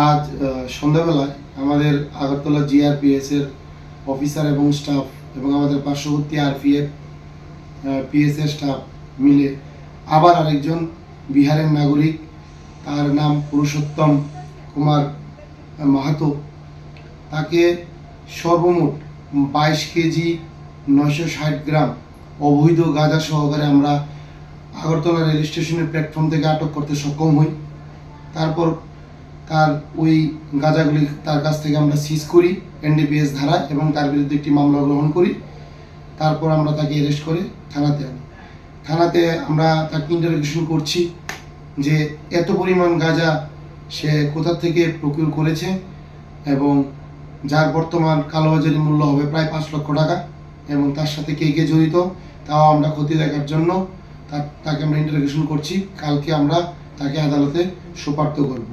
আজ সন্ধ্যাবেলায় আমাদের আগরতলা জিআরপিএস এর অফিসার এবং স্টাফ এবং আমাদের পার্শ্ববর্তী আরপিএফ পিএস এর স্টাফ মিলে আবার আরেকজন বিহারের নাগরিক, তার নাম পুরুষোত্তম কুমার মাহাতো। তাকে সর্বমোট বাইশ কেজি নয়শো ষাট গ্রাম অবৈধ গাঁজা সহকারে আমরা আগরতলা রেল স্টেশনের প্ল্যাটফর্ম থেকে আটক করতে সক্ষম হই। তারপর তার ওই গাঁজাগুলি তার কাছ থেকে আমরা সিজ করি এনডিপিএস ধারায় এবং তার বিরুদ্ধে একটি মামলা গ্রহণ করি। তারপর আমরা তাকে অ্যারেস্ট করে থানাতে আনি। থানাতে আমরা তাকে ইন্টারোগেশন করছি যে এত পরিমাণ গাঁজা সে কোথা থেকে প্রকিউর করেছে এবং যার বর্তমান কালোবাজারি মূল্য হবে প্রায় পাঁচ লক্ষ টাকা এবং তার সাথে কে কে জড়িত তাও আমরা ক্ষতি দেখার জন্য তাকে আমরা ইন্টারোগেশন করছি। কালকে আমরা তাকে আদালতে সুপার্ত করব।